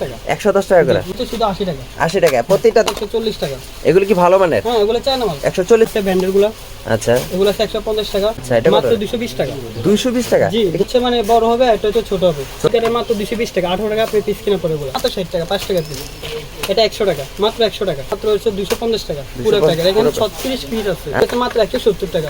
টাকা। করে? শুধু টাকা। টাকা। প্রত্যেকটা টাকা। এগুলো কি ভালো মানের? হ্যাঁ এগুলো মাল আচ্ছা। এগুলো টাকা। আচ্ছা, এটা মাত্র টাকা। দুইশো বিশ টাকা? জি হচ্ছে মানে বড় হবে এটা হচ্ছে ছোট হবে। এটা মাত্র টাকা। আঠারো টাকা আপনি পিস কিনে পড়ে বলে মাত্র টাকা পাঁচ টাকা পিস এটা একশো টাকা মাত্র একশো টাকা। মাত্র হচ্ছে দুশো পঞ্চাশ টাকা পুরো টাকা এখানে পিস আছে। এটা মাত্র একশো সত্তর টাকা।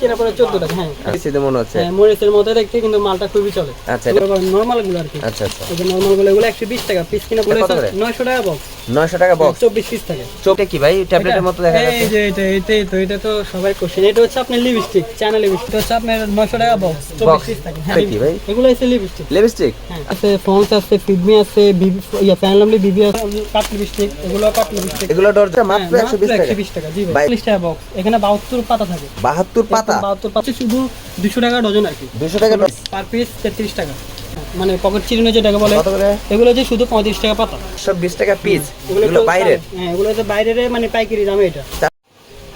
কিনে টাকা হ্যাঁ। সিধে মনে হচ্ছে? হ্যাঁ মরিচের মধ্যে দেখতে কিন্তু মালটা খুবই চলে। আচ্ছা নর্মালগুলো আর কি। আচ্ছা আচ্ছা। এই নর্মালগুলো এগুলো একশো বিশ টাকা। পিস কিনে পড়ে নয়শো টাকা বক্স নয়শো টাকা বক্স চব্বিশ পিস থাকে। চোখটা কি ভাই? ট্যাবলেটের মতো দেখা এই যে এটা এটাই তো এটা তো সবাই কোশ্চেন এটা হচ্ছে আপনার লিপস্টিক চ্যানেল লিপস্টিক হচ্ছে আপনার 900 টাকা বক্স 24 পিস থাকে। হ্যাঁ ভাই? এগুলো হচ্ছে লিপস্টিক লিপস্টিক হ্যাঁ আছে ফন্স আছে ফিডমি আছে বিবি ইয়া ফ্যানলামলি বিবি আছে কাট লিপস্টিক এগুলো কাট লিপস্টিক এগুলো ডর্জন মাত্র একশো বিশ টাকা। 120 টাকা জি ভাই। ভাই। 40 টাকা বক্স এখানে 72 পাতা থাকে। বাহাত্তর পাতা? 72 পাতা। শুধু 200 টাকা ডজন আর কি। দুশো টাকা পার পিস 33 টাকা। মানে পকেট চিরুনি যেটাকে বলে এগুলো যে শুধু 35 টাকা পাতা। সব বিশ টাকা পিস এগুলো বাইরে বাইরের? হ্যাঁ এগুলো তো বাইরের মানে পাইকারি দামে এটা।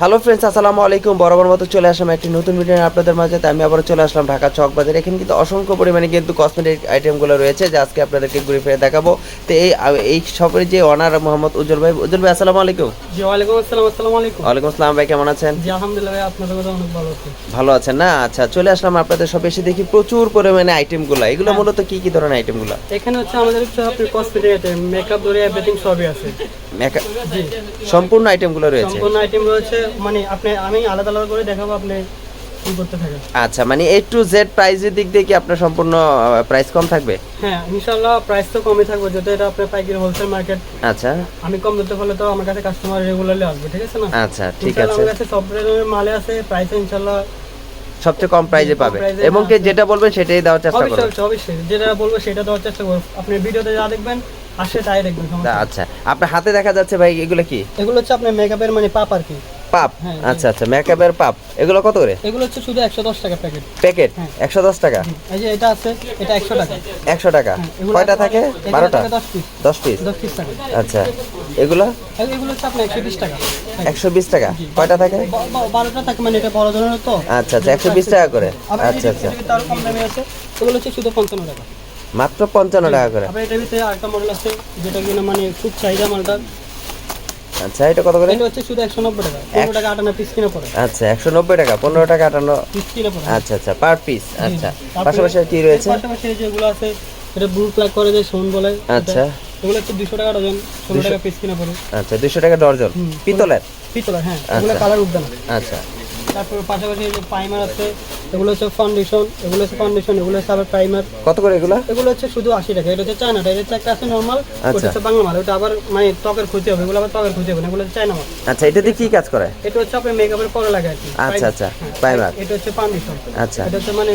হ্যালো ফ্রেন্ডস আসসালামু আলাইকুম। বরাবর মতো চলে আসলাম একটি নতুন ভিডিও আপনাদের মাঝে। আমি আবার চলে আসলাম ঢাকা চক বাজার এখানে কিন্তু অসংখ্য পরিমাণে কিন্তু কসমেটিক আইটেমগুলো রয়েছে যা আজকে আপনাদেরকে ঘুরে ফিরে দেখাবো। তো এই এই শপের যে অনার মোহাম্মদ উজ্জ্বল ভাই উজ্জ্বল ভাই আসসালামু আলাইকুম। জি ওয়ালাইকুম আসসালাম আসসালামু আলাইকুম। ওয়ালাইকুম আসসালাম ভাই কেমন আছেন? জি আলহামদুলিল্লাহ ভাই আপনাদের অনেক ভালো আছে। ভালো আছেন না? আচ্ছা চলে আসলাম আপনাদের শপে। এসে দেখি প্রচুর পরিমাণে আইটেমগুলো এগুলো হ্যাঁ। মূলত কি কি ধরনের আইটেমগুলো এখানে হচ্ছে আমাদের আপনার কসমেটিক আইটেম মেকআপ ধরে এভরিথিং সবই আছে। জি। সম্পূর্ণ আইটেমগুলো রয়েছে। সম্পূর্ণ আইটেম রয়েছে মানে আপনি আমি আলাদা আলাদা করে দেখাবো আপনি কি করতে থাকেন। আচ্ছা মানে এ টু জেড প্রাইসের দিক দিয়ে কি আপনার সম্পূর্ণ প্রাইস কম থাকবে? হ্যাঁ ইনশাআল্লাহ প্রাইস তো কমই থাকবে যেহেতু এটা আপনার পাইকারি হোলসেল মার্কেট আচ্ছা। আমি কম দিতে পারলে তো আমার কাছে কাস্টমার রেগুলারলি আসবে ঠিক আছে না? আচ্ছা ঠিক আছে। আমার কাছে সব ধরনের মালে আছে প্রাইস ইনশাআল্লাহ সবচেয়ে কম প্রাইসে কম পাবে। এবং কি হ্যাঁ। যেটা বলবেন সেটাই দেওয়ার চেষ্টা করবেন। অবশ্যই যেটা বলব সেটা দেওয়ার চেষ্টা করব। আপনি ভিডিওতে যা দেখবেন আসে তাই দেখবেন আচ্ছা আপনার হাতে দেখা যাচ্ছে ভাই এগুলো কি? এগুলো হচ্ছে আপনার মেকআপের মানে পাপ আর কি। পাপ? হ্যাঁ, আচ্ছা আচ্ছা মেকআপের পাপ। এগুলো কত করে? এগুলো হচ্ছে শুধু একশো দশ টাকা প্যাকেট প্যাকেট হ্যাঁ। একশো দশ টাকা? এই যে এটা আছে এটা একশো টাকা। একশো টাকা। হ্যাঁ, কয়টা থাকে? এগুলো বারোটা? থাকে দশ পিস দশ পিস দশ পিস থাকে। আচ্ছা এগুলো? এগুলো হচ্ছে আপনার একশো বিশ টাকা। একশো বিশ টাকা। কয়টা থাকে? ব- ব- বারোটা থাকে মানে এটা বড় ধরনের তো। আচ্ছা আচ্ছা একশো বিশ টাকা করে। আচ্ছা আচ্ছা। তার কম দামে আছে এগুলো হচ্ছে শুধু পঞ্চান্ন টাকা। মাত্র পঞ্চান্ন টাকা করে। আবার এটার ভিতরে আরেকটা মডেল আছে যেটা কিনা মানে খুব চাহিদা মালটা আচ্ছা এটা কত করে? এটা হচ্ছে শুধু একশো নব্বই টাকা। পনেরো টাকা আটান্ন পিস কিনে পড়ে। আচ্ছা একশো নব্বই টাকা পনেরো টাকা আটান্ন পিস কিনে পড়ে। আচ্ছা আচ্ছা পার পিস আচ্ছা। পাশাপাশি কি রয়েছে? পাশাপাশি এই যেগুলো আছে এটা ব্লু প্লাগ করে যে শুন বলে আচ্ছা। এগুলো হচ্ছে 200 টাকা ডজন ষোলো টাকা পিস কিনে পড়ে। আচ্ছা 200 টাকা ডজন পিতলের? পিতলের হ্যাঁ এগুলো। কালার উদ্দান আচ্ছা। তারপর পাশাপাশি যে প্রাইমার আছে এগুলো হচ্ছে ফাউন্ডেশন এগুলো হচ্ছে ফাউন্ডেশন এগুলো হচ্ছে আবার প্রাইমার কত করে এগুলো? এগুলো হচ্ছে শুধু আশি টাকা এটা হচ্ছে চায়নাটা এটা হচ্ছে একটা আছে নর্মাল আচ্ছা। ওটা হচ্ছে বাংলা মাল ওটা আবার মানে ত্বকের ক্ষতি হবে এগুলো আবার ত্বকের ক্ষতি হবে না এগুলো হচ্ছে চায়না মাল। আচ্ছা এটাতে কি কাজ করে? এটা হচ্ছে আপনার মেকআপের পরে লাগে আর কি আচ্ছা আচ্ছা হ্যাঁ, প্রাইমার এটা হচ্ছে ফাউন্ডেশন আচ্ছা। এটা হচ্ছে মানে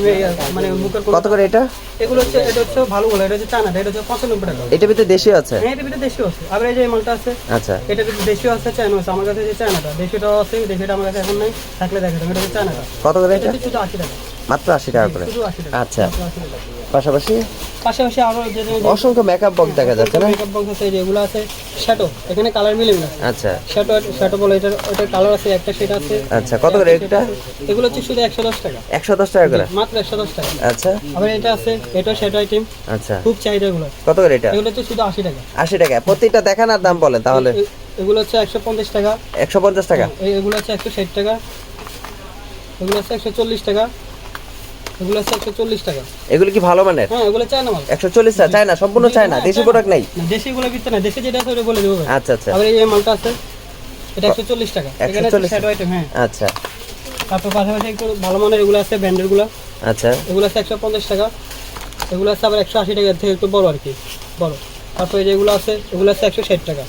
মানে মুখের কত করে এটা? এগুলো হচ্ছে এটা হচ্ছে ভালো বলে এটা হচ্ছে চায়নাটা এটা হচ্ছে পঁচানব্বই টাকা। এটা ভিতরে দেশীয় আছে? হ্যাঁ এটা ভিতরে দেশীয় আছে। আবার এই যে মালটা আছে আচ্ছা। এটা ভিতরে দেশীয় আছে চায়না আছে আমার কাছে যে চায়নাটা দেশীয়টাও আছে দেশীয়টা আমার কাছে এখন নাই থাকলে এটা কত করে এটা? এটা মাত্র আশি টাকা করে। আচ্ছা। 80। পাশাপাশি? পাশাপাশি আরও অসংখ্য মেকআপ বক্স দেখা যাচ্ছে না? মেকআপ বক্স আছে যেগুলো আছে শ্যাটো এখানে কালার মিলে মিলে আচ্ছা। শ্যাটো শ্যাটো বলে এটার ওটার কালার আছে একটা সেটা আছে। আচ্ছা কত করে এটা? এগুলো হচ্ছে শুধু একশো দশ টাকা। একশো দশ টাকা করে? মাত্র একশো দশ টাকা। আচ্ছা। আবার এটা আছে এটা শ্যাটো আইটেম আচ্ছা। খুব চাহিদা এগুলো। কত করে এটা? এগুলো হচ্ছে শুধু আশি টাকা। আশি টাকা। প্রত্যেকটা দেখান আর দাম বলেন তাহলে। এগুলো হচ্ছে একশো পঞ্চাশ টাকা। একশো পঞ্চাশ টাকা? এই- এগুলো হচ্ছে একশো ষাট টাকা। এগুলো হচ্ছে একশো চল্লিশ টাকা। এগুলো হচ্ছে একশো চল্লিশ টাকা। এগুলো কি ভালো মানের? হ্যাঁ এগুলো চায় না মাল। একশো চল্লিশ টাকা চায় না সম্পূর্ণ চায় না দেশি প্রোডাক্ট নেই? না দেশিগুলো বিকতে না দেশে যেটা আছে ওটা বলে দেবো আচ্ছা আচ্ছা। আবার এই মালটা আছে এটা একশো চল্লিশ টাকা। এখানে 140 শ্যাডো আইটেম হ্যাঁ। আচ্ছা। তারপর পাশাপাশি একটু ভালো মানের এগুলো আছে ব্যান্ডেরগুলো। আচ্ছা। এগুলো আছে একশো পঞ্চাশ টাকা। এগুলো আছে আবার একশো আশি টাকার থেকে একটু বড় আর কি বড়। তারপর যেগুলো আছে এগুলো আছে একশো ষাট টাকা।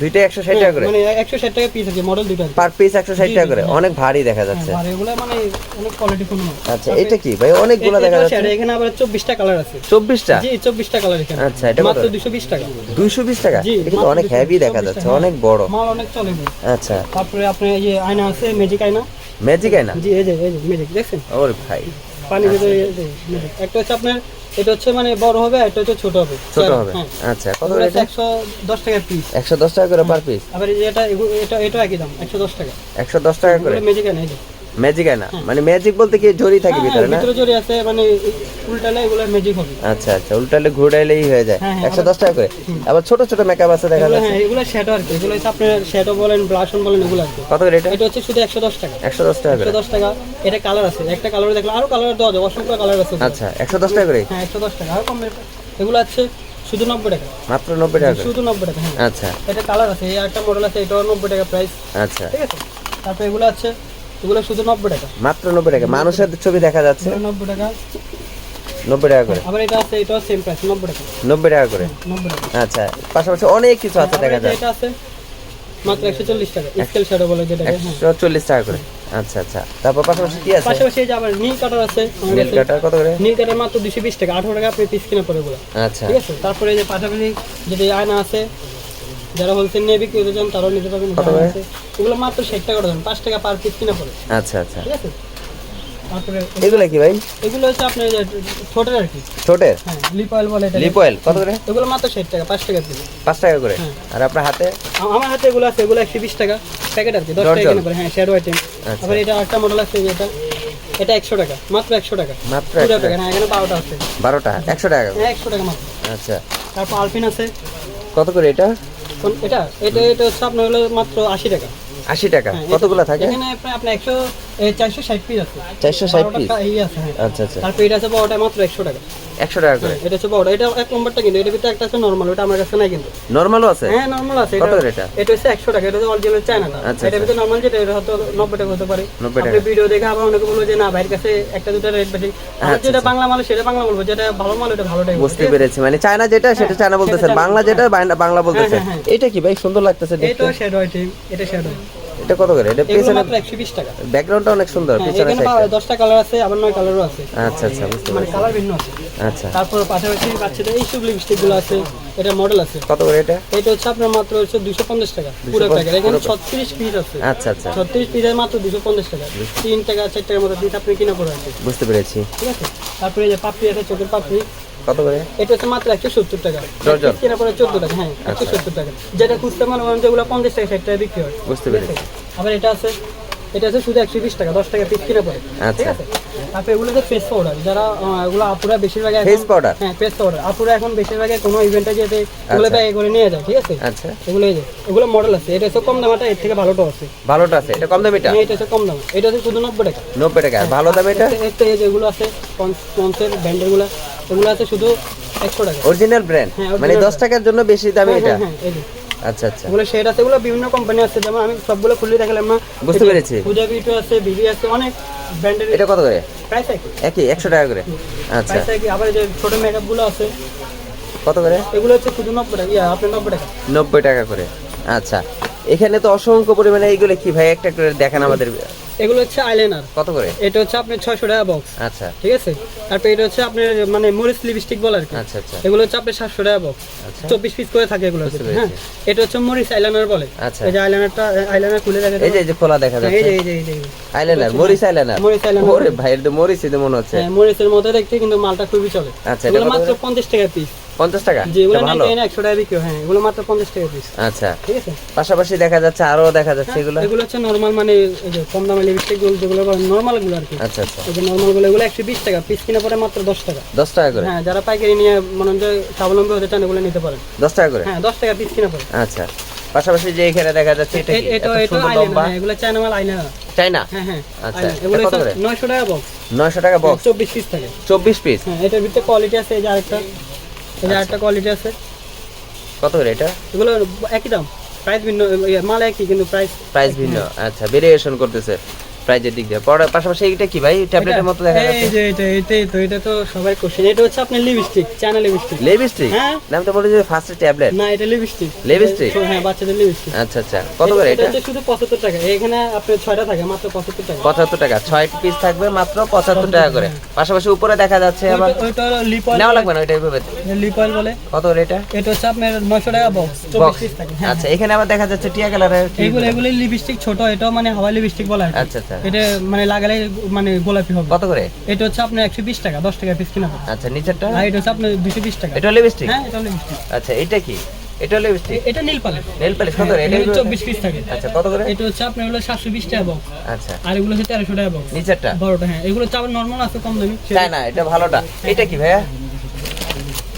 দুইটা একশো ষাট টাকা করে। মানে একশো ষাট টাকা পিস আছে মডেল কি। পার পিস একশো ষাট জি, টাকা করে। অনেক ভারী দেখা যাচ্ছে। হ্যাঁ, আর এগুলো মানে অনেক কোয়ালিটি ফুল আচ্ছা এটা কি? ভাই অনেকগুলো দেখা যাচ্ছে। এখানে আবার চব্বিশটা কালার আছে। চব্বিশটা? জি চব্বিশটা কালার এখানে। আচ্ছা, এটা মাত্র দুশো বিশ টাকা। দুইশো বিশ টাকা? এটা অনেক 220 হেভি দেখা যাচ্ছে অনেক। বড়। মাল অনেক চলে আচ্ছা। তারপরে আপনার এই যে আয়না আছে ম্যাজিক আয়না। ম্যাজিক না জি এই যে এই যে ম্যাজিক দেখছেন? ওর ভাই। পানি ভিতরে যে magic। একটা হচ্ছে আপনার এটা হচ্ছে মানে বড় হবে একটা হচ্ছে ছোট হবে। ছোট হবে। হ্যাঁ। আচ্ছা কত এটা একশো দশ টাকা পিস একশো দশ টাকা করে পার পিস আবার এটা এটা এটা একই দাম একশো দশ টাকা। একশো দশ টাকা করে? এই যে। ম্যাজিক আয়না মানে ম্যাজিক বলতে কি জড়ি থাকে হ্যাঁ, ভিতরে না? ভিতরে জড়ি আছে মানে উল্টালে এগুলো ম্যাজিক হবে। আচ্ছা আচ্ছা উল্টালে ঘুরাইলেই হয়ে যায়। হ্যাঁ, হ্যাঁ, একশো দশ টাকা করে? আবার ছোট ছোট মেকআপ আছে দেখা যাচ্ছে। হ্যাঁ এগুলো শ্যাডো আর কি। এগুলো হচ্ছে আপনার শ্যাডো বলেন ব্লাশন বলেন এগুলো আছে কত করে এটা? এটা হচ্ছে শুধু একশো দশ টাকা। একশো দশ টাকা করে? একশো দশ টাকা। এটা কালার আছে। একটা কালার দেখলে আরও কালার দেওয়া যাবে অসংখ্য কালার আছে। আচ্ছা একশো দশ টাকা করে? হ্যাঁ একশো দশ টাকা। আরও কম এগুলো আছে শুধু নব্বই টাকা। মাত্র নব্বই টাকা শুধু নব্বই টাকা হ্যাঁ। আচ্ছা। এটা কালার আছে। এই একটা মডেল আছে এটাও নব্বই টাকা প্রাইস আচ্ছা। ঠিক আছে? তারপরে এগুলো আছে এগুলো শুধু নব্বই টাকা। মাত্র নব্বই টাকা। মানুষের ছবি দেখা যাচ্ছে। এটা নব্বই টাকা। নব্বই টাকা করে। আবার এটা আছে এটাও সেম প্রাইস নব্বই টাকা। নব্বই টাকা করে। নব্বই টাকা। আচ্ছা পাশাপাশি অনেক কিছু আছে দেখা যায়। এটা আছে মাত্র একশো চল্লিশ টাকা স্কেল শ্যাডো বলে যেটাকে হ্যাঁ। একশো চল্লিশ টাকা করে। আচ্ছা আচ্ছা। তারপর পাশাপাশি কি আছে? পাশাপাশি এই যে আবার নীল কাটার আছে নীল কাটার কত করে? নীল কাটার মাত্র দুশো বিশ টাকা আঠারো টাকা আপনি পিস কিনে পড়ে এগুলো। আচ্ছা। ঠিক আছে? তারপরে এই যে পাশাপাশি যেটা আয়না আছে যারা হোলসেল নিয়ে বিক্রি করতে চান তারাও নিতে পারবেন? এগুলো মাত্র ষাট টাকা পাঁচ টাকা পার পিস কিনে পড়ে। আচ্ছা আচ্ছা। ঠিক আছে? এগুলো কি ভাই? এগুলো হচ্ছে আপনার ছোটের আর কি। ছোটের হ্যাঁ লিপ অয়েল বলে এটা। লিপ অয়েল কত করে? এগুলো মাত্র ষাট টাকা করে। হ্যাঁ। আর আপনার হাতে? আমার হাতে এগুলো আছে এগুলো একশো বিশ টাকা প্যাকেট আর কি দশ টাকা ডর্জন। কিনে পড়ে। হ্যাঁ শ্যাডো আইটেম আচ্ছা। আবার এটা একটা মডেল আছে যেটা এটা একশো টাকা মাত্র একশো টাকা। মাত্র 100 টাকা হ্যাঁ এখানে আছে। বারোটা একশো টাকা হ্যাঁ একশো টাকা মাত্র। আচ্ছা। তারপর আলপিন আছে। কত করে এটা? এটা এটা এটা হচ্ছে আপনার হলো মাত্র আশি টাকা। আশি টাকা। হ্যাঁ, কতগুলো থাকে? এখানে প্রায় আপনার একশো চারশো ষাট পিস আছে। চারশো ষাট বারোটা পিস কা- আছে হ্যাঁ। আচ্ছা আচ্ছা। তারপর এটা আছে বড়টা মাত্র একশো টাকা। একশো টাকা করে? হ্যাঁ, এটা হচ্ছে বড়টা। এটা এক নম্বরটা কিন্তু এটা ভিতরে একটা আছে নর্মাল ওটা আমার কাছে নাই কিন্তু। নর্মালও আছে? হ্যাঁ নর্মাল আছে। কত এটা করে এটা? এটা হচ্ছে একশো টাকা এটা হচ্ছে অরিজিনাল চায়নাটা আচ্ছা, এটা ভিতরে নর্মাল যেটা এটা হয়তো নব্বই টাকা হতে পারে। 90 টাকা। ভিডিও দেখে আবার অনেকে বলব যে না ভাইয়ের কাছে একটা দুটো রেট বেশি। আচ্ছা, যেটা বাংলা মাল সেটা বাংলা বলব। যেটা ভালো মাল এটা বলব, বুঝতে পেরেছি। মানে চায়না যেটা সেটা চায়না বলতেছেন। বাংলা যেটা বাংলা- বাংলা বলতেছেন। এটা কি ভাই? সুন্দর লাগতেছে দেখতে। এটাও শ্যাডো আইটেম এটা শ্যাডো এটা কত করে? এটা পিছনে মাত্র একশো বিশ টাকা। ব্যাকগ্রাউন্ডটা অনেক সুন্দর পিছনে এখানে সাইডটা কালার আছে আবার নয় কালারও আছে। আচ্ছা আচ্ছা বুঝতে মানে কালার ভিন্ন আছে। আচ্ছা। তারপর পাশাপাশি বাচ্চাদের এই সব লিপস্টিকগুলো আছে এটা মডেল আছে। কত করে এটা? এটা হচ্ছে আপনার মাত্র হচ্ছে দুশো পঞ্চাশ টাকা পুরো প্যাকেট এখানে ছত্রিশ পিস আছে। আচ্ছা আচ্ছা। ছত্রিশ পিসের মাত্র দুশো পঞ্চাশ টাকা। তিন টাকা চার টাকার মতো পিস আপনি কিনা পড়ে আছে বুঝতে পেরেছি। ঠিক আছে? তারপরে এই যে পাপড়ি আছে চোখের পাপড়ি। কত করে? এটা হচ্ছে মাত্র একশো সত্তর টাকা? কিনা পড়ে চোদ্দ টাকা হ্যাঁ একশো সত্তর টাকা। যেটা খুচরা মানে যেগুলো পঞ্চাশ টাকা ষাট টাকা বিক্রি হয়। বুঝতে পেরেছি। আবার এটা আছে এটা আছে শুধু একশো বিশ টাকা দশ টাকা পিস কিনে পড়ে আচ্ছা। ঠিক আছে? তারপরে এগুলো হচ্ছে ফেস পাউডার যারা এগুলো আপুরা বেশিরভাগ Face powder? হ্যাঁ ফেস পাউডার আপুরা এখন বেশিরভাগ কোনো ইভেন্টে যেতে এগুলো আচ্ছা। ব্যাগে করে নিয়ে যায় ঠিক আছে? আচ্ছা। এগুলো এই যে এগুলো মডেল আছে। এটা হচ্ছে কম দামাটা এর থেকে ভালোটাও আছে। ভালোটা আছে। এটা কম দামিটা? হ্যাঁ, এটা হচ্ছে কম দাম। এটা হচ্ছে শুধু নব্বই টাকা। নব্বই টাকা। ভালো দাম এটা? এর তো যেগুলো আছে পন্সের ব্র্যান্ডেরগুলো। এগুলো আছে শুধু একশো টাকা। অরিজিনাল ব্র্যান্ড মানে original দশ টাকার জন্য বেশি দামি হ্যাঁ, এটা? হ্যাঁ, হ্যাঁ। আচ্ছা আচ্ছা। এগুলো শেড আছে এগুলো বিভিন্ন কোম্পানি আছে যেমন আমি সবগুলো খুলে দেখালাম না। বুঝতে পেরেছি। পূজা বিটু আছে বিবি আছে অনেক ব্র্যান্ডের এটা কত করে? প্রাইস একই। একই একশো টাকা করে? আচ্ছা। প্রাইস একই। আবার যে ছোট মেকআপগুলো আছে। কত করে? এগুলো হচ্ছে শুধু নব্বই টাকা। ইয়া আপনার নব্বই টাকা। নব্বই টাকা করে। আচ্ছা। এখানে তো অসংখ্য পরিমাণে এইগুলো কি ভাই? একটা করে দেখান আমাদের। এগুলো হচ্ছে আইলাইনার কত করে? এটা হচ্ছে আপনার ছয়শো টাকা বক্স আচ্ছা। ঠিক আছে? তারপর এটা হচ্ছে আপনার মানে মরিস লিপস্টিক বলে আর কি। আচ্ছা আচ্ছা। এগুলো হচ্ছে আপনার সাতশো টাকা বক্স আচ্ছা। চব্বিশ পিস করে থাকে এগুলো। হ্যাঁ। এটা হচ্ছে মরিস আইলাইনার বলে। আচ্ছা। এই যে আইলাইনারটা আইলাইনার খুলে দেখা এই যে এই যে খোলা দেখা এই যাচ্ছে। এই যে এই যে এই যে। আইল্যান্ডার মরিস আইল্যান্ডার মরিস eyeliner। ওরে ভাই এটা তো মরিস এটা মনে হচ্ছে। হ্যাঁ মরিসের মতো দেখতে কিন্তু মালটা খুবই চলে। আচ্ছা, এটা মাত্র করে? পঞ্চাশ টাকা পিস পঞ্চাশ টাকা? যেগুলো এটা ভালো? একশো টাকা বিক্রি হয়, হ্যাঁ এগুলো মাত্র পঞ্চাশ টাকা পিস আচ্ছা। ঠিক আছে? পাশাপাশি দেখা যাচ্ছে আরও দেখা যাচ্ছে এগুলো? এগুলো হচ্ছে নর্মাল মানে এই যে কম দামে লিপস্টিকগুলো যেগুলো নর্মালগুলো আর কি। আচ্ছা আচ্ছা। এই যে নর্মালগুলো এগুলো একশো বিশ টাকা পিস কিনে পরে মাত্র দশ টাকা। দশ টাকা করে? হ্যাঁ যারা পাইকারি নিয়ে মনে হয় স্বাবলম্বী হতে চান এগুলো নিতে পারেন। দশ টাকা করে? হ্যাঁ দশ টাকা পিস কিনে পরে। আচ্ছা। পাশাপাশি যে এখানে দেখা যাচ্ছে এটা এটা এটা হ্যাঁ, এগুলো চায়না মাল আইলাইনার চাই না হ্যাঁ হ্যাঁ আচ্ছা, এগুলো এটা কত করে? নয়শো টাকা বক্স নয়শো টাকা বক্স চব্বিশ পিস থাকে। চব্বিশ পিস হ্যাঁ এটার ভিতরে কোয়ালিটি আছে এই যে আরেকটা। এই যে আরেকটা কোয়ালিটি আছে। কত করে এটা? এগুলো একই দাম। প্রাইস ভিন্ন ইয়ে, মাল একই কিন্তু প্রাইস প্রাইস ভিন্ন। আচ্ছা ভেরিয়েশন করতেছে। প্রাইজের দিক দিয়ে। পরে পাশাপাশি এটা কি ভাই? ট্যাবলেটের মতো দেখা যাচ্ছে। এই যে এটা এটাই তো এটা তো সবাই কোশ্চেন এটা হচ্ছে আপনার লিপস্টিক চায়না লিপস্টিক লিপস্টিক হ্যাঁ। নাম তো বলে যে ফার্স্ট ট্যাবলেট না এটা লিপস্টিক Lipstick? হ্যাঁ বাচ্চাদের লিপস্টিক আচ্ছা আচ্ছা। কত করে এটা হচ্ছে শুধু পঁচাত্তর টাকা। এখানে আপনার ছয়টা থাকে মাত্র পঁচাত্তর টাকা। পঁচাত্তর টাকা। ছয় পিস থাকবে মাত্র পঁচাত্তর টাকা করে। পাশাপাশি উপরে দেখা যাচ্ছে আবার লিপ অয়েল নেওয়া লাগবে না ওইটা এইভাবে? লিপ অয়েল বলে। কত করে এটা? এটা হচ্ছে আপনার নয়শো টাকা বক্স চব্বিশ বক্স পিস থাকে। হ্যাঁ আচ্ছা এখানে আবার দেখা যাচ্ছে টিয়া কালারের এইগুলো এগুলো লিপস্টিক ছোট এটাও মানে হাওয়াই লিপস্টিক বলা হয়। আচ্ছা আচ্ছা। এটা মানে লাগালে মানে গোলাপি হবে। কত করে? এটা হচ্ছে আপনার একশো বিশ টাকা দশ টাকা পিস কিনা আচ্ছা নিচেরটা? আর এটা হচ্ছে আপনার দুশো বিশ টাকা। এটা লিপস্টিক হ্যাঁ এটা লিপস্টিক আচ্ছা এটা কি? এটা এ- এটা নীল পালিশ নেল পালিশ কত করে? এটা এটা এগুলো- চব্বিশ পিস থাকে। আচ্ছা কত করে? এটা হচ্ছে আপনার হলো সাতশো বিশ টাকা বক্স আচ্ছা। আর এগুলো হচ্ছে তেরোশো টাকা বক্স নিচেরটা? বড়টা হ্যাঁ। এগুলো হচ্ছে আবার নর্মাল আছে কম দামি। না এটা ভালোটা। এটা কি ভাইয়া?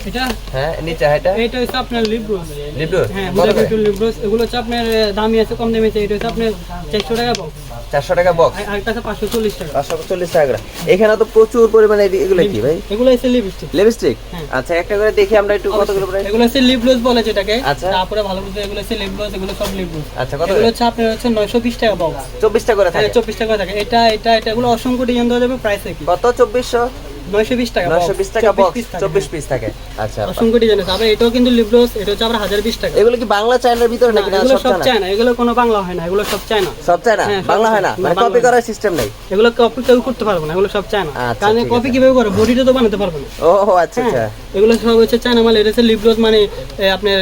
এটা? হ্যাঁ নিচে এটা এটা হচ্ছে আপনার লিপ গ্লোস হ্যাঁ কত করে? বুঝা লিপ গ্লোস এগুলো হচ্ছে আপনার দামি আছে কম দামি আছে এটা হচ্ছে আপনার চারশো টাকা বক্স চারশো টাকা বক্স আর আরেকটা আছে পাঁচশো চল্লিশ টাকা। পাঁচশো চল্লিশ টাকা এখানে তো প্রচুর পরিমাণে এগুলো কি ভাই? এগুলো হচ্ছে লিপস্টিক লিপস্টিক হ্যাঁ। আচ্ছা একটা করে দেখি আমরা একটু কত করে প্রাইস এগুলো হচ্ছে গ্লোস বলে যেটাকে। আচ্ছা। তারপরে ভালো বুঝতে এগুলো হচ্ছে লিপ এগুলো সব লিপ আচ্ছা কত এগুলো করে? হচ্ছে আপনার হচ্ছে নয়শো বিশ টাকা বক্স চব্বিশটা করে হ্যাঁ থাকে। চব্বিশ টাকা করে থাকে। এটা এটা এটা এগুলো অসংখ্য ডিজাইন দেওয়া যাবে প্রাইস কি? কত? চব্বিশশো? নয়শো বিশ টাকা নয়শো বিশ টাকা বক্স পিস থাকে। চব্বিশ পিস থাকে। আচ্ছা। অসংখ্য ডিজাইন আছে। আবার এটাও কিন্তু লিপ এটা হচ্ছে আবার হাজার বিশ টাকা। এগুলো কি বাংলা চায়নার ভিতরে নাকি না? সব সব চায়না এগুলো কোনো বাংলা হয় না এগুলো সব চায় সব চায়না হ্যাঁ, বাংলা হয় না? মানে কপি করার সিস্টেম নেই? এগুলো কপি কেউ করতে পারবে না এগুলো সব চায় আচ্ছা, কারণ কপি কীভাবে করে বডিটা তো বানাতে পারবে না। ও আচ্ছা আচ্ছা হ্যাঁ, এগুলো সব হচ্ছে চায়না মাল এটা হচ্ছে লিপ মানে আপনার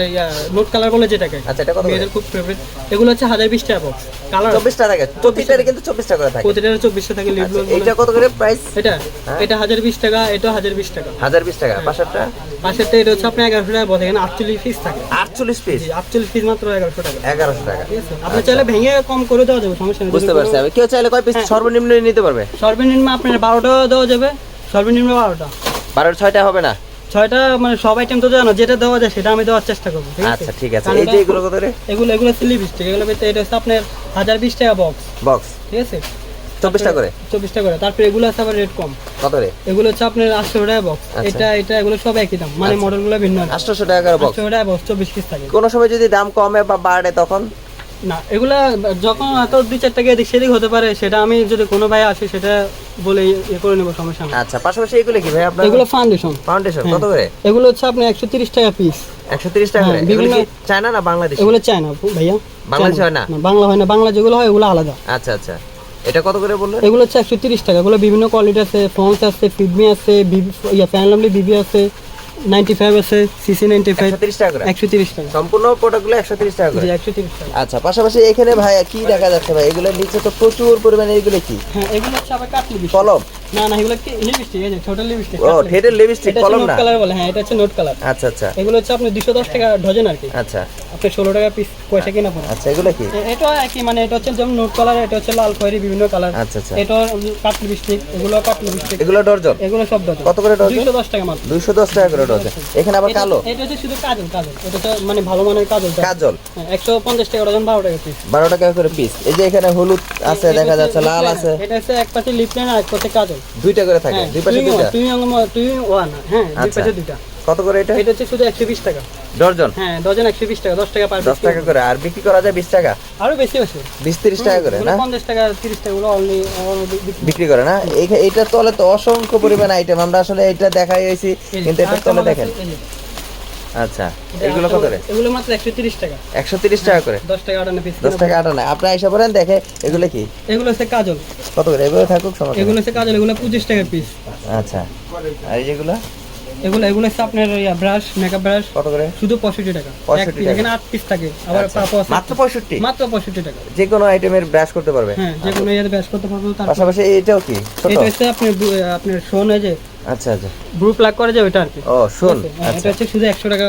নোট কালার বলে যেটাকে। আচ্ছা এটা কত মেয়েদের খুব ফেভারিট এগুলো হচ্ছে টাকা বক্স কালার থাকে। কিন্তু চব্বিশটা করে থাকে। প্রতিটা চব্বিশশো থাকে লিপ আচ্ছা, কত করে প্রাইস এটা হ্যাঁ। এটা হাজার বিশ টাকা এটা হাজার বিশ টাকা। হাজার বিশ টাকা। পাঁচশোটা পাশেরটা এটা হচ্ছে আপনার এগারোশো টাকা বলে এখানে আটচল্লিশ পিস থাকে। আটচল্লিশ পিস আটচল্লিশ পিস মাত্র এগারোশো টাকা। এগারোশো টাকা। আপনি চাইলে ভেঙে কম করে দেওয়া যাবে সমস্যা নেই। বুঝতে পারছি আমি। কেউ চাইলে কয় পিস হ্যাঁ। সর্বনিম্ন নিতে পারবে? সর্বনিম্ন আপনার বারোটা দেওয়া যাবে সর্বনিম্ন বারোটা। বারোর ছয়টা হবে না? ছয়টা মানে সব আইটেম তো জানো যেটা দেওয়া যায় সেটা আমি দেওয়ার চেষ্টা করব ঠিক আছে? আচ্ছা ঠিক আছে। এই যে এগুলো কত করে? এগুলো এগুলো হচ্ছে লিপস্টিক এগুলো এটা হচ্ছে আপনার হাজার বিশ টাকা বক্স বক্স ঠিক আছে? চব্বিশটা করে? চব্বিশ টাকা করে। তারপরে এগুলো আছে আবার রেট কম। কত করে এগুলো হচ্ছে আপনার আটশো টাকা বক্স আচ্ছা। এটা এটা এগুলো সব একই দাম। মানে মডেলগুলো ভিন্ন না। আটশোশো টাকা করে বক্স আটশো টাকা বক্স চব্বিশ পিস থাকে। কোনো সময় যদি দাম কমে বা বাড়ে তখন? না এগুলা যখন এত দুই চার টাকা এদিক সেদিক হতে পারে সেটা আমি যদি কোনো ভাই আসে সেটা বলে ইয়ে করে নেব সমস্যা নেই। আচ্ছা পাশাপাশি এগুলো কি ভাই আপনার? এগুলো ফাউন্ডেশন ফাউন্ডেশন কত করে? এগুলো হচ্ছে আপনার একশো তিরিশ টাকা পিস একশো তিরিশ টাকা করে? হ্যাঁ, এগুলো কি চায়না না বাংলাদেশ? এগুলো চায় না ভাইয়া। বাংলাদেশে হয় না? বাংলা হয় না বাংলা যেগুলো হয় ওগুলো আলাদা। আচ্ছা আচ্ছা। এটা কত করে বললেন? এগুলো হচ্ছে একশো তিরিশ টাকা। এগুলো বিভিন্ন কোয়ালিটি আছে। ফন্স আছে ফিডমি আছে ইয়া ফ্যানলামলি বিবি আছে নাইনটি ফাইভ আছে সিসি নাইনটি ফাইভ তিরিশ টাকা একশো তিরিশ টাকা। সম্পূর্ণ প্রোডাক্টগুলো একশো তিরিশ টাকা করে? একশো তিরিশ টাকা। আচ্ছা পাশাপাশি এখানে ভাই কি দেখা যাচ্ছে ভাই? এগুলোর নিচে তো প্রচুর পরিমাণে এগুলো কি? হ্যাঁ এগুলো হচ্ছে আবার কাটলি কলম? না না এগুলো কি লিপস্টিক এই যে ছোট লিপস্টিক ও ঠেটের লিপস্টিক কলম না? কালার বলে হ্যাঁ এটা হচ্ছে নোট কালার আচ্ছা আচ্ছা। এগুলো হচ্ছে আপনি দুশো দশ টাকা ডজন আর কি। আচ্ছা। আপনি ষোলো টাকা পিস পয়সা কিনা পড়ে। আচ্ছা এগুলো কি? এটা একই মানে এটা হচ্ছে যেমন নোট কালার এটা হচ্ছে লাল খয়েরি বিভিন্ন কালার আচ্ছা আচ্ছা। এটা কাঠ লিপস্টিক এগুলো কাঠ লিপস্টিক এগুলো ডর্জন এগুলো সব ডজন। কত করে ডজন? টাকা মাত্র। করে ডর্জন এখানে আবার কালো? এটা হচ্ছে শুধু কাজল কাজল। এটা হচ্ছে মানে ভালো মানের কাজল। কাজল? একশো পঞ্চাশ টাকা ডজন বারো টাকা পিস বারো টাকা করে পিস এই যে এখানে হলুদ আছে দেখা যাচ্ছে লাল আছে। এটা হচ্ছে এক পাশে লিপ লাইন আর এক পাশে কাজল। দুইটা করে থাকে হ্যাঁ দুই পাশে দুইটা? তুই তুই ওয়ান হ্যাঁ দুই আচ্ছা। পাশে দুইটা। কত করে এটা? এটা হচ্ছে শুধু একশো বিশ টাকা। ডর্জন হ্যাঁ ডজন একশো বিশ টাকা দশ টাকা পার দশ টাকা করে। আর বিক্রি করা যায় বিশ টাকা? আরও বেশি আছে বিশ তিরিশ টাকা করে না? পঞ্চাশ টাকা তিরিশ টাকা গুলো অনলি বিক্রি। করে না? এইটার তলে তো অসংখ্য পরিমাণ আইটেম আমরা আসলে এটা দেখাই হয়েছি কিন্তু এটার তলে দেখেন। আচ্ছা এগুলো কত করে? এগুলো মাত্র একশো তিরিশ টাকা। একশো তিরিশ টাকা করে? দশ টাকা আটান্ন পিস দশ টাকা আটা না আপনি আইসা পড়েন দেখে এগুলো কি? এগুলো হচ্ছে কাজল। কত করে? এগুলো থাকুক সমস্যা এগুলো হচ্ছে কাজল এগুলো পঁচিশ টাকা পিস আচ্ছা আর এই যেগুলো এগুলো এগুলো হচ্ছে আপনার ব্রাশ মেকআপ ব্রাশ কত করে? শুধু পঁয়ষট্টি টাকা। 65 টাকা। এখানে আট পিস থাকে। আবার আচ্ছা। পাপো আছে। মাত্র পঁয়ষট্টি? মাত্র পঁয়ষট্টি টাকা। যে কোনো আইটেমের ব্রাশ করতে পারবে? হ্যাঁ যে কোনো ইয়েতে ব্যাস করতে পারব তার পাশাপাশি এটাও কি? এটা হচ্ছে আপনার বু- আপনার শোন যে আচ্ছা আচ্ছা। ব্রু প্লাগ করা যায় ওইটা আর কি। ও শোন হ্যাঁ, এটা হচ্ছে শুধু একশো টাকা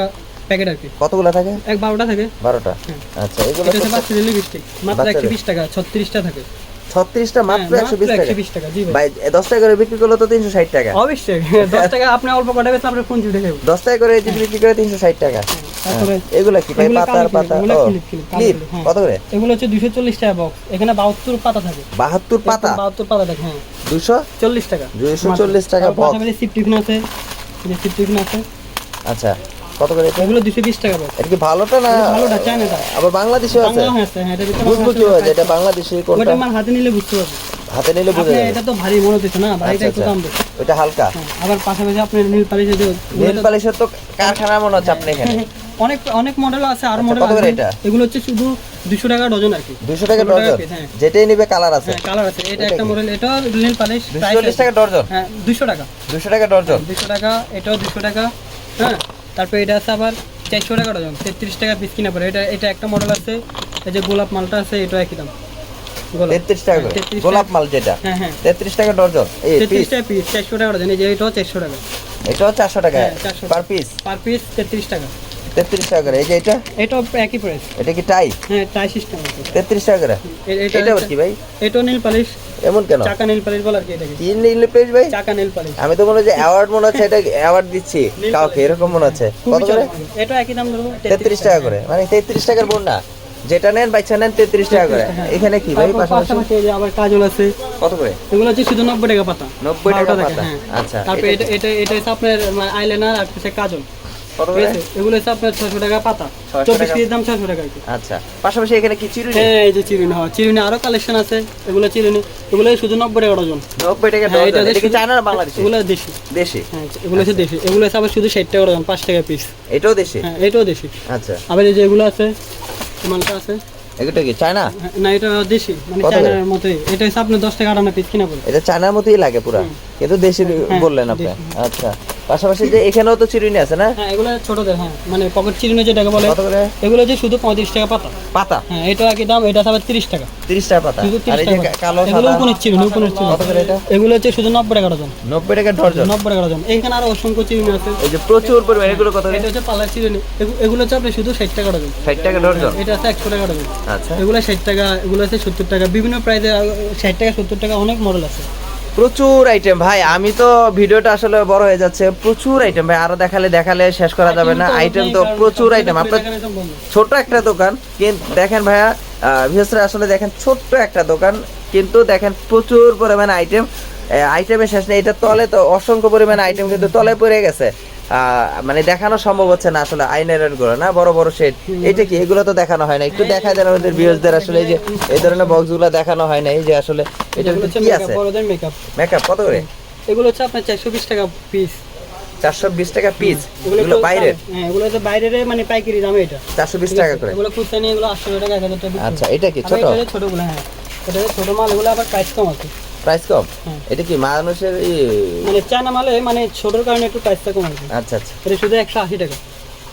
প্যাকেট আর কি। কতগুলো থাকে? এক বারোটা থাকে। বারোটা। আচ্ছা এগুলো হচ্ছে বাচ্চাদের লিপস্টিক মাত্র বাচ্চাদের? একশো বিশ টাকা ছত্রিশটা থাকে। ছত্রিশটা মাত্র হ্যাঁ, একশো বিশ টাকা। একশো বিশ টাকা জি ভাই। ভাই দশ টাকা করে বিক্রি করলে তো তিনশো ষাট টাকা। অবশ্যই দশ টাকা আপনি অল্প কটা বেচলে আপনার ফোন জুড়ে যাবে। দশ টাকা করে যদি বিক্রি করে তিনশো ষাট টাকা। তারপরে এগুলো কি ভাই পাতার পাতা? ক্লিপ হ্যাঁ। কত করে? এগুলো হচ্ছে দুশো চল্লিশ টাকা বক্স এখানে বাহাত্তর পাতা থাকে। বাহাত্তর পাতা? বাহাত্তর পাতা থাকে হ্যাঁ। দুশো চল্লিশ টাকা। 240 টাকা box। সিপ টিফিন আছে সিপ টিফিন আছে। আচ্ছা। কত করে এগুলো দুশো বিশ টাকা বক্স এটা কি ভালোটা না ভালোটা চায়নাটা আবার বাংলাদেশেও আছে? আছে হ্যাঁ এটা ভিতরে বুঝব কি হয় এটা বাংলাদেশি কোনটা? ওটা আমার হাতে নিলে বুঝতে পারবে। হাতে নিলে বোঝা যাবে। এটা তো ভারী মনে হচ্ছে না ভারীটা আচ্ছা একটু আচ্ছা। দাম বেশি। ওইটা হালকা? হ্যাঁ, আবার পাশাপাশি আপনার নীল পালিশের যে নেল পালিশের তো কারখানা মনে হচ্ছে আপনি এখানে। অনেক অনেক মডেল আছে আর আচ্ছা, মডেল আছে। এটা? এগুলো হচ্ছে শুধু দুশো টাকা ডজন আর কি। দুশো টাকা ডজন? হ্যাঁ। যেটাই নিবে কালার আছে। হ্যাঁ কালার আছে। এটা এটা একটা মডেল এটা নীল পালিশ দুশো প্রাইস চল্লিশ টাকা ডজন? হ্যাঁ দুশো টাকা। দুশো টাকা ডজন? দুশো টাকা এটাও দুশো টাকা। হ্যাঁ তারপরে এটা আছে আবার চারশো টাকা ডজন তেত্রিশ টাকা পিস কিনা পড়ে। এটা এটা একটা মডেল আছে এই যে গোলাপ মালটা আছে এটা একই দাম। গোলাপ। তেত্রিশ টাকা গোলাপ মাল যেটা? হ্যাঁ হ্যাঁ। তেত্রিশ টাকা ডজন? এই তেত্রিশ পিস টাকা পিস চারশো টাকা ডজন এই যে এটাও চারশো টাকা। এটাও চারশো টাকা? 400 পার পিস পার পিস তেত্রিশ টাকা। তেত্রিশ টাকা করে। এই যে এটা? এটাও একই প্রাইস এটা কি টাই হ্যাঁ টাই সিস্টেম তেত্রিশ টাকা করে। এটা এটা কি ভাই? এটাও নীল পালিশ এমন কেন? চাকা নীল পালিশ বলার কি এটাকে। কি নিলে ভাই? চাকা নীল পালিশ আমি তো মনে হচ্ছে অ্যাওয়ার্ড মনে হচ্ছে এটা অ্যাওয়ার্ড দিচ্ছি। কাউকে এরকম মনে হচ্ছে। কত করে। এটাও একই দাম ধরবো তেত্রিশ টাকা করে। মানে তেত্রিশ টাকার বোন না যেটা নেন বাচ্চা নেন তেত্রিশ টাকা করে। এখানে কি ভাই? পাশাপাশি? আবার কাজল আছে। কত করে? এগুলো হচ্ছে শুধু নব্বই টাকা পাতা। 90 টাকা পাতা। হ্যাঁ। আচ্ছা, তারপর এটা এটা এটা এটা হচ্ছে আপনার আইলাইনার আর হচ্ছে কাজল। এগুলো হচ্ছে আপনার ছশো টাকা পাতা। চব্বিশ টাকা। দাম ছশো টাকা আচ্ছা পাশাপাশি এখানে কি চিরুনি? হ্যাঁ এই যে চিরুনি হয় চিরুনি আরও কালেকশন আছে এগুলো চিরুনি। এগুলো শুধু নব্বই টাকা ডজন। নব্বই টাকা হ্যাঁ, এটা ডজন এটা কি শুধু- চায়না না এগুলো দেশি। দেশি? হ্যাঁ এগুলো হচ্ছে দেশি। এগুলো হচ্ছে আবার শুধু ষাট টাকা ডজন পাঁচ টাকা পিস এটাও দেশি? হ্যাঁ এটাও দেশি। আচ্ছা। আবার এই যে এগুলো আছে মালটা আছে। এগুলো কি চায়না? হ্যাঁ, না এটা দেশি মানে চায়নার মতোই। এটা হচ্ছে আপনার দশ টাকা আটান্ন পিস কিনা এটা চায়নার মতোই লাগে পুরা। কিন্তু দেশি বললেন আপনি। আচ্ছা। পাশাপাশি যে এখানেও তো চিরুনি আছে না? হ্যাঁ এগুলো ছোটদের হ্যাঁ। মানে পকেট চিরুনি যেটাকে বলে এগুলো যে শুধু পঁয়ত্রিশ টাকা পাতা। পাতা? হ্যাঁ এটা একই দাম? এটা আবার তিরিশ টাকা। তিরিশ টাকা পাতা? শুধু তিরিশ টাকা কালো এগুলো উপনের চিরুনি উপনের চিরুনি। এগুলো হচ্ছে শুধু নব্বই টাকা ডজন। নব্বই টাকা ডর্জন নব্বই টাকা ডজন। এইখানে আরও অসংখ্য চিরুনি আছে। এই যে প্রচুর পরিমাণ এগুলো কত এটা হচ্ছে পার্লার চিরুনি। এগুলো হচ্ছে আপনি শুধু ষাট টাকা ডজন। ষাট টাকা ডর্জন এটা আছে একশো টাকা ডজন। আচ্ছা। এগুলো ষাট টাকা এগুলো আছে সত্তর টাকা। বিভিন্ন প্রাইসে ষাট টাকা সত্তর টাকা অনেক মডেল আছে। প্রচুর আইটেম ভাই আমি তো ভিডিওটা আসলে বড় হয়ে যাচ্ছে। প্রচুর আইটেম ভাই আরও দেখালে দেখালে শেষ করা যাবে না। আইটেম তো প্রচুর আইটেম আপনার ছোট একটা দোকান কিন্তু দেখেন ভাইয়া বিশেষ করে আসলে দেখেন ছোট্ট একটা দোকান কিন্তু দেখেন প্রচুর পরিমাণে আইটেম আইটেমের শেষ নেই। এটা তলে তো অসংখ্য পরিমাণে আইটেম কিন্তু তলে পড়ে গেছে। মানে দেখানো সম্ভব হচ্ছে না আসলে আইনেরগুলো না? বড় বড় শেড এটা কি এগুলো তো দেখানো হয় না? একটু দেখা যায় আমাদের ভিউজদের আসলে এই যে এই ধরনের বক্সগুলো দেখানো হয় না এই যে আসলে এটার ভিতরে কি আছে? মেকআপ মেকআপ কত করে? এগুলো হচ্ছে আপনার চারশো বিশ টাকা পিস চারশো বিশ টাকা পিস এগুলো বাইরের? হ্যাঁ এগুলো হচ্ছে বাইরের মানে পাইকারি দামে এটা। চারশো বিশ টাকা করে? এগুলো খুচরা নিয়ে এগুলো আটশো টাকা এক হাজার টাকা আচ্ছা এটা কি ছোট এটা হচ্ছে ছোটগুলো হ্যাঁ। এটা ছোট মাল এগুলো আবার প্রাইস কম আছে। প্রাইস কম? হ্যাঁ। এটা কি মানুষের মানে চায়না মালে মানে ছোটোর কারণে একটু প্রাইসটা কম আচ্ছা আচ্ছা। এটা শুধু একশো আশি টাকা।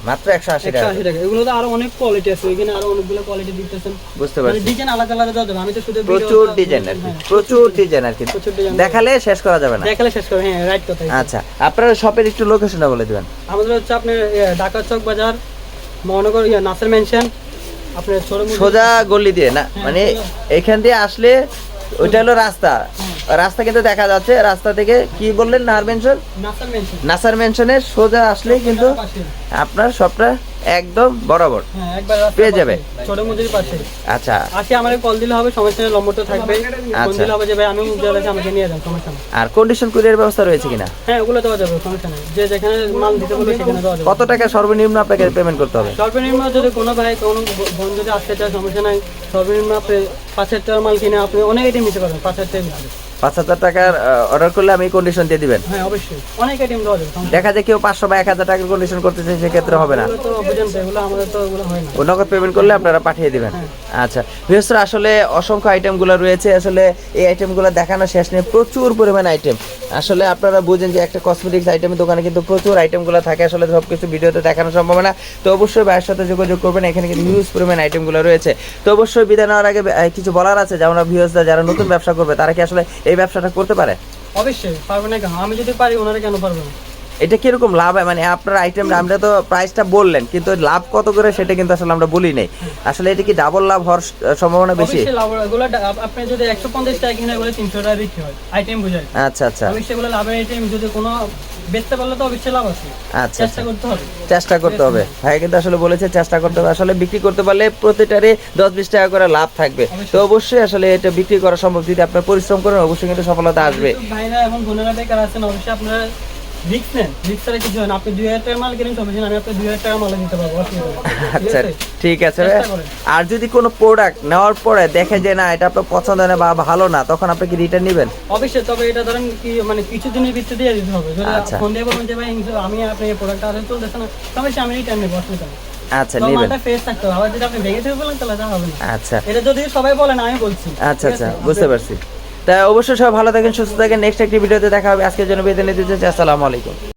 মাত্র একশো আশি টাকা। আশি টাকা। এগুলো তো আরও অনেক কোয়ালিটি আছে। এখানে আরও অনেকগুলো কোয়ালিটি দিতেছেন। বুঝতে মানে পারছি। ডিজাইন আলাদা আলাদা দেওয়া যাবে। আমি তো শুধু প্রচুর ডিজাইন আর কি। হ্যাঁ, প্রচুর ডিজাইন আর কি। ডিজাইন দেখালে শেষ করা যাবে না। দেখালে শেষ করে হ্যাঁ রাইট কথা আচ্ছা আপনার শপের একটু লোকেশনটা বলে দিবেন। আমাদের হচ্ছে আপনার ঢাকা চক বাজার মহানগর নাসের মেনশন আপনার সোজা গলি দিয়ে না? হ্যাঁ, মানে এখান দিয়ে আসলে ওইটা হলো রাস্তা। রাস্তা কিন্তু দেখা যাচ্ছে রাস্তা থেকে কি বললেন? নাহার মেনশন নাসার মেনশনের সোজা আসলে কিন্তু আপনার শপটা একদম বরাবর। হ্যাঁ পেয়ে যাবে। ছোট আচ্ছা। আসি আমাকে কল দিলে হবে সমস্যা নেই নম্বরটা থাকবে। ফোন আচ্ছা। দিলে হবে যে ভাই আমি উজ্জ্বল আছে আমাকে নিয়ে যান সমস্যা নেই। আর কন্ডিশন কুরিয়ার ব্যবস্থা রয়েছে কিনা? হ্যাঁ ওগুলো দেওয়া যাবে সমস্যা নেই। যে যেখানে মাল দিতে বলবে সেখানে দেওয়া যাবে। কত টাকা সর্বনিম্ন আপনাকে পেমেন্ট করতে হবে? সর্বনিম্ন যদি কোনো ভাই কোনো বোন যদি আসতে চায় সমস্যা নাই। সর্বনিম্ন আপনি পাঁচ হাজার টাকার মাল কিনে আপনি অনেক আইটেম নিতে পারবেন পাঁচ হাজার টাকা পাঁচ হাজার টাকার অর্ডার করলে আমি কন্ডিশন দিয়ে দিবেন। হ্যাঁ অবশ্যই। অনেক আইটেম দেওয়া যাবে দেখা যায় কেউ পাঁচশো বা এক হাজার টাকার কন্ডিশন করতে চাই সেক্ষেত্রে হবে না। আমাদের তো হয় না। ও নগদ পেমেন্ট করলে আপনারা পাঠিয়ে দিবেন। আচ্ছা। বৃহস্পতি আসলে অসংখ্য আইটেমগুলো রয়েছে। আসলে এই আইটেমগুলো দেখানো শেষ নেই। প্রচুর পরিমাণ আইটেম আসলে আপনারা বুঝেন যে একটা কসমেটিক্স আইটেমের দোকানে কিন্তু প্রচুর আইটেমগুলো থাকে। আসলে সব কিছু ভিডিওতে দেখানো সম্ভব না। তো অবশ্যই ভাইয়ের সাথে যোগাযোগ করবেন। এখানে কিন্তু হিউজ পরিমাণ আইটেমগুলো রয়েছে। তো অবশ্যই বিদায় নেওয়ার আগে কিছু বলার আছে? যেমন ভিউসরা যারা নতুন ব্যবসা করবে তারা কি আসলে এই ব্যবসাটা করতে পারে? অবশ্যই পারবে না আমি যদি পারি ওনারা কেন পারবে না? এটা কীরকম লাভ? হয় মানে আপনার আইটেম আমরা তো প্রাইসটা বললেন কিন্তু লাভ কত করে সেটা কিন্তু আসলে আমরা বলি নাই। আসলে এটা কি ডাবল লাভ হওয়ার সম্ভাবনা বেশি? আপনি যদি একশো পঞ্চাশ টাকা কিনে এগুলো তিনশো টাকা বিক্রি হয় আইটেম বুঝায়। আচ্ছা আচ্ছা। এগুলো লাভের আইটেম যদি কোনো বেচতে পারলে তো অবশ্যই লাভ আছে। আচ্ছা চেষ্টা করতে হবে। চেষ্টা করতে হবে। ভাই কিন্তু আসলে বলেছে চেষ্টা করতে হবে। আসলে বিক্রি করতে পারলে প্রতিটারে দশ বিশ টাকা করে লাভ থাকবে। তো অবশ্যই আসলে এটা বিক্রি করা সম্ভব। যদি আপনার পরিশ্রম করেন অবশ্যই কিন্তু সফলতা আসবে। ভাইরা এখন বোনেরা বেকার আছেন অবশ্যই আপনারা রিক্স নেন রিক্স ছাড়া কিছু হয় না আপনি দুই হাজার টাকার মাল কিনেন সমস্যা আমি আপনার দুই হাজার টাকা মাল দিতে পারব অসুবিধা নেই। ঠিক আচ্ছা ঠিক আছে। আর যদি কোনো প্রোডাক্ট নেওয়ার পরে দেখে যে না এটা আপনার পছন্দ না বা ভালো না তখন আপনি কি রিটার্ন নেবেন? অবশ্যই তবে এটা ধরেন কি মানে কিছু দিনের ভিত্তিতে দিয়ে দিতে হবে। যদি আচ্ছা। ফোন দিয়ে বলবেন যে ভাই আমি আপনি এই প্রোডাক্ট আর চলতেছে না তবে আমি রিটার্ন নেব অসুবিধা নেই। আচ্ছা নেবেন। আচ্ছা। এটা যদি সবাই বলেন আমি বলছি। আচ্ছা আচ্ছা বুঝতে পারছি। তা অবশ্যই সবাই ভালো থাকেন, সুস্থ থাকেন। নেক্সট একটি ভিডিওতে দেখা হবে। আজকের জন্য বিদায় নিতে আসসালামু আলাইকুম।